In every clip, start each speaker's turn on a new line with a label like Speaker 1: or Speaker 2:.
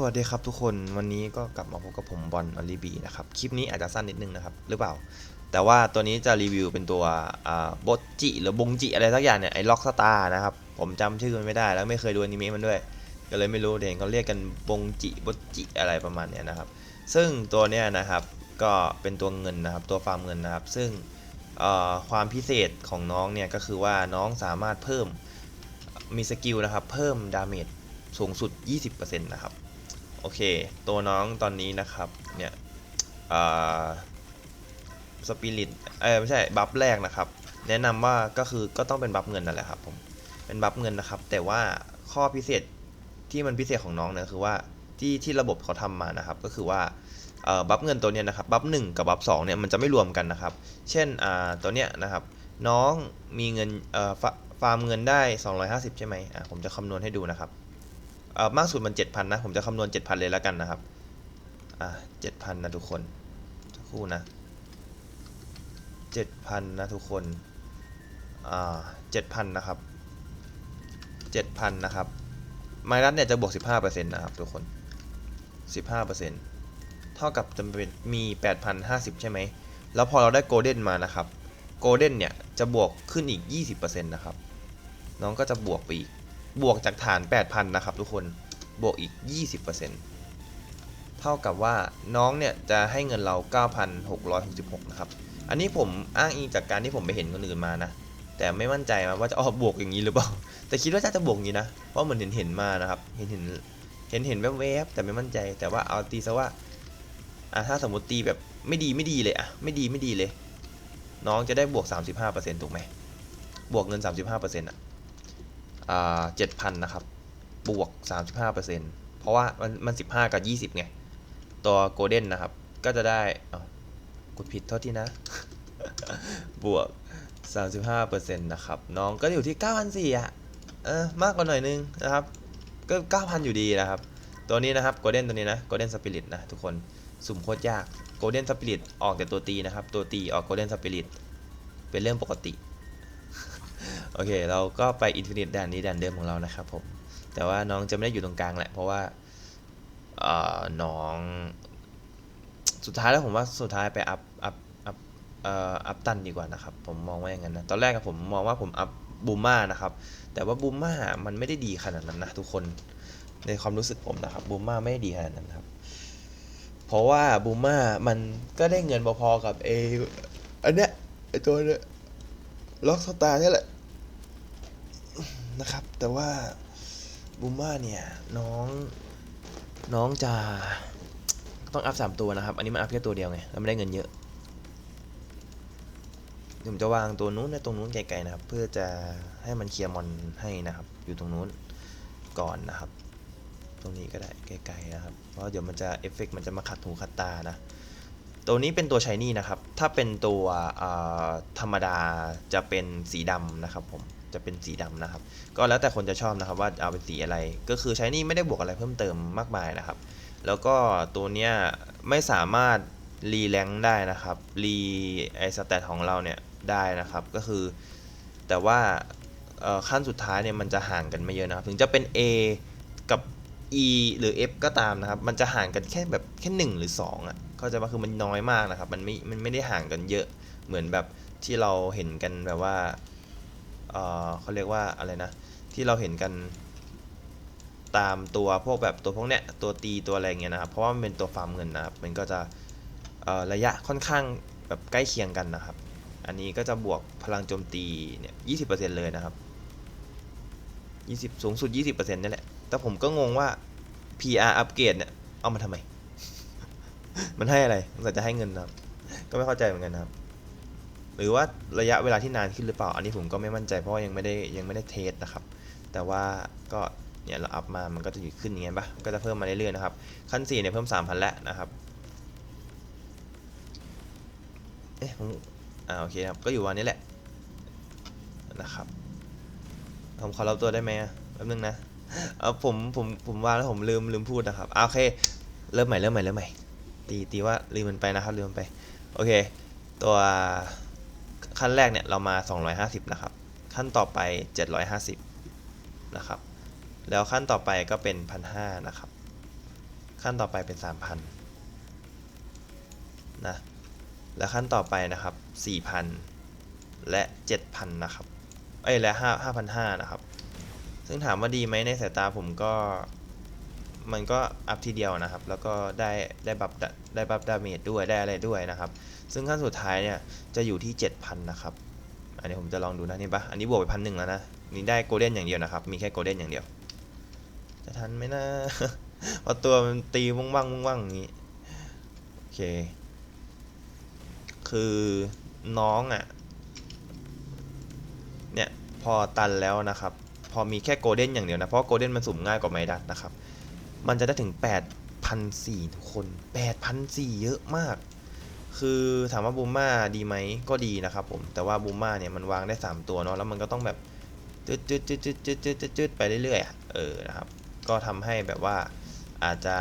Speaker 1: สวัสดีครับทุกคนวันนี้ก็กลับมาพบกับผมบอลอลีบีนะครับ คลิปนี้อาจจะสั้นนิดนึงนะครับ หรือเปล่า แต่ว่าตัวนี้จะรีวิวเป็นตัวบดจิหรือบงจิอะไรสักอย่างเนี่ยไอ้ล็อกสตาร์นะครับ ผมจำชื่อมันไม่ได้แล้วไม่เคยดูอนิเมะมันด้วย ก็เลยไม่รู้เด่นเขาเรียกกันบงจิบดจิอะไรประมาณเนี้ยนะครับ ซึ่งตัวเนี้ยนะครับก็เป็นตัวเงินนะครับ ตัวฟาร์มเงินนะครับ ซึ่งความพิเศษของน้องเนี่ยก็คือว่าน้องสามารถเพิ่มมีสกิลนะครับเพิ่มดาเมจสูงสุด 20%นะครับ โอเค ตัวน้องตอนนี้นะครับ เนี่ยสปิริต เออไม่ใช่ บัฟแรกนะครับ แนะนำว่าก็คือก็ต้องเป็นบัฟเงินนั่นแหละครับผม เป็นบัฟเงินนะครับ แต่ว่าข้อพิเศษที่มันพิเศษของน้องเนี่ยคือว่าที่ที่ระบบเขาทำมานะครับ ก็คือว่าบัฟเงินตัวเนี้ยนะครับ บัฟหนึ่งกับบัฟสองเนี่ยมันจะไม่รวมกันนะครับ เช่นตัวเนี้ยนะครับ น้องมีเงินฟาร์มเงินได้ 250 ใช่ไหมอะผมจะคำนวณให้ดูนะครับ เอ่อมากสุดมัน 7,000 นะ ผมจะคำนวณ 7,000 เลยแล้วกันนะครับ อ่า7,000 นะทุกคนสักครู่นะ 7,000 นะทุกคน อ่า7,000 นะครับ 7,000 นะครับ ไมรัสเนี่ยจะบวก 15%นะครับทุกคน 15%เท่ากับจะเป็นมี 8,050 ใช่ไหม แล้วพอเราได้โกลเด้นมานะครับ โกลเด้นเนี่ยจะบวกขึ้นอีก 20%นะครับ น้องก็จะบวกไปอีก บวกจากฐาน 8,000 นะครับทุกคน บวกอีก 20%เท่ากับว่าน้องเนี่ยจะให้เงินเรา 9,666 นะครับ อันนี้ผมอ้างอิงจากการที่ผมไปเห็นคนอื่นมานะ แต่ไม่มั่นใจนะว่าจะออกบวกอย่างนี้หรือเปล่า แต่คิดว่าจะจะบวกอย่างนี้นะ เพราะเหมือนเห็นเห็นมานะครับ เห็นเห็นเห็นเห็นแวบๆแต่ไม่มั่นใจ แต่ว่าเอาตีซะว่า อะถ้าสมมติตีแบบไม่ดีไม่ดีเลยอะไม่ดีไม่ดีเลย น้องจะได้บวก 35%ถูกไหม บวกเงิน 35%อะอ่า เจ็ดพันนะครับ บวก 35%เพราะว่ามันมัน 15 กับ 20ไง ตัวโกลเด้นนะครับ ก็จะได้กดผิดเท่าที่นะ บวก 35%นะครับ น้องก็อยู่ที่ 9,400อะเออมากกว่าหน่อยนึงนะครับ ก็ 9,000 อยู่ดีนะครับ ตัวนี้นะครับโกลเด้นตัวนี้นะโกลเด้นสปิริตนะทุกคนสุ่มโคตรยากโกลเด้นสปิริตออกแต่ตัวตีนะครับ ตัวตีออกโกลเด้นสปิริตเป็นเรื่องปกติ โอเค เราก็ไปอินฟินิตแดนนี้แดนเดิมของเรานะครับผม แต่ว่าน้องจะไม่ได้อยู่ตรงกลางแหละ เพราะว่าเอ่อน้อง สุดท้ายแล้วผมว่าสุดท้ายไปอัพ อัพ อัพเอ่ออัพตันดีกว่านะครับ ผมมองว่าอย่างนั้นนะ ตอนแรกผมมองว่าผมอัพบูม่านะครับ แต่ว่าบูม่ามันไม่ได้ดีขนาดนั้นนะทุกคน ในความรู้สึกผมนะครับบูม่าไม่ได้ดีขนาดนั้นครับ เพราะว่าบูม่ามันก็ได้เงินพอๆกับเออันเนี้ยไอตัวเนี้ยล็อกสตาร์นี่แหละ นะครับ แต่ว่าบูมม่าเนี่ยน้องน้องจะต้องอัพสามตัวนะครับ อันนี้มันอัพแค่ตัวเดียวไงแล้วไม่ได้เงินเยอะผมจะวางตัวนู้นในตรงนู้นไกลๆนะครับ เพื่อจะให้มันเคลียร์มอนให้นะครับ อยู่ตรงนู้นก่อนนะครับ ตรงนี้ก็ได้ไกลๆนะครับ เพราะเดี๋ยวมันจะเอฟเฟกต์มันจะมาขัดหูขัดตานะ ตัวนี้เป็นตัวชายนี่นะครับ ถ้าเป็นตัวธรรมดาจะเป็นสีดำนะครับผม จะเป็นสีดำนะครับ ก็แล้วแต่คนจะชอบนะครับว่าเอาเป็นสีอะไร ก็คือใชายนี่ไม่ได้บวกอะไรเพิ่มเติมมากมายนะครับ แล้วก็ตัวเนี้ยไม่สามารถรีแรงค์ได้นะครับ รีไอสแตทของเราเนี่ยได้นะครับ ก็คือ แต่ว่าขั้นสุดท้ายเนี่ยมันจะห่างกันไม่เยอะนะครับ ถึงจะเป็น A กับ E หรือ F ก็ตามนะครับ มันจะห่างกันแค่แบบแค่หนึ่งหรือสองอะเข้าใจว่าคือมันน้อยมากนะครับ มันไม่ มันไม่ได้ห่างกันเยอะเหมือนแบบที่เราเห็นกันแบบว่า เอ่อเขาเรียกว่าอะไรนะ ที่เราเห็นกันตามตัวพวกแบบตัวพวกเนี้ยตัวตีตัวอะไรเงี้ยนะครับ เพราะว่ามันเป็นตัวฟาร์มเงินนะครับ มันก็จะระยะค่อนข้างแบบใกล้เคียงกันนะครับ อันนี้ก็จะบวกพลังโจมตีเนี่ยยี่สิบเปอร์เซ็นต์เลยนะครับยี่สิบสูงสุดยี่สิบเปอร์เซ็นต์นี่แหละ แต่ผมก็งงว่า PR อัปเกรดเนี่ย เอามาทำไม มันให้อะไรสงสัยจะให้เงินนะครับ ก็ไม่เข้าใจเหมือนกันนะครับ หรือว่าระยะเวลาที่นานขึ้นหรือเปล่า อันนี้ผมก็ไม่มั่นใจเพราะว่ายังไม่ได้ยังไม่ได้เทสนะครับ แต่ว่าก็เนี่ยเราอัพมา มันก็จะอยู่ขึ้นอย่างเงี้ยปะก็จะเพิ่มมาเรื่อยๆนะครับ ขั้น4เนี่ยเพิ่ม 3,000แล้วนะครับ เอ๊ะผมอ่าโอเคครับ ก็อยู่วันนี้แหละนะครับผมขอรับตัวได้ไหมแป๊บนึงนะเออผมผมผมว่าแล้วผมลืมลืมพูดนะครับอ่าโอเค เริ่มใหม่เริ่มใหม่เริ่มใหม่ตีตีว่าลืมมันไปนะครับลืมมันไป โอเค ตัว ขั้นแรกเนี่ยเรามา 250 นะครับ ขั้นต่อไป 750 นะครับ แล้วขั้นต่อไปก็เป็น 1,500 นะครับ ขั้นต่อไปเป็น 3,000 นะ และขั้นต่อไปนะครับ 4,000 และ 7,000 นะครับ เอ้ย และ 5 5,500 นะครับ ซึ่งถามว่าดีไหมในสายตาผมก็ มันก็อัพทีเดียวนะครับ แล้วก็ได้ได้บัฟได้บัฟดาเมจด้วยได้อะไรด้วยนะครับ ซึ่งขั้นสุดท้ายเนี่ยจะอยู่ที่ 7,000 นะครับ อันนี้ผมจะลองดูนะนี่ปะอันนี้บวกไปพันหนึ่งแล้วนะ นี่ได้โกลเด้นอย่างเดียวนะครับ มีแค่โกลเด้นอย่างเดียว จะทันไหมนะเพราะตัวมันตีว่างว่างว่างว่างอย่างนี้ โอเค คือน้องอะ เนี่ยพอตันแล้วนะครับ พอมีแค่โกลเด้นอย่างเดียวนะ เพราะโกลเด้นมันสุ่มง่ายกว่าไมดัสนะครับ มันจะได้ถึง 8,400 ทุกคน 8,400 เยอะมาก คือถามว่าบูม่าดีไหมก็ดีนะครับผม แต่ว่าบูม่าเนี่ยมันวางได้ 3 ตัวเนาะ แล้วมันก็ต้องแบบจืดจืดจืดจืดจืดไปเรื่อยๆ เออ นะครับ ก็ทำให้แบบว่าอาจจะ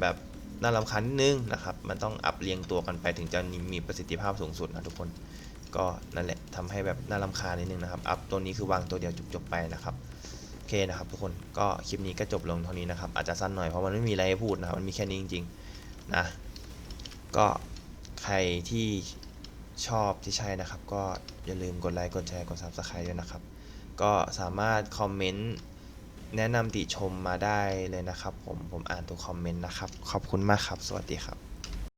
Speaker 1: แบบน่าลำคัญนิดนึงนะครับ มันต้องอัพเรียงตัวกันไปถึงจะมีประสิทธิภาพสูงสุดนะทุกคน ก็นั่นแหละทำให้แบบน่าลำคาญนิดนึงนะครับ อัพตัวนี้คือวางตัวเดียวจบๆไปนะครับ เคนะครับทุกคนก็คลิปนี้ก็จบลงเท่านี้นะครับ อาจจะสั้นหน่อยเพราะมันไม่มีอะไรให้พูดนะครับมันมีแค่นี้จริงๆนะก็ใครที่ชอบที่ใช่นะครับ ก็อย่าลืมกดไลค์กดแชร์กด Subscribe ด้วยนะครับ ก็สามารถคอมเมนต์แนะนำติชมมาได้เลยนะครับ ผมผมอ่านทุกคอมเมนต์นะครับ ขอบคุณมากครับ สวัสดีครับ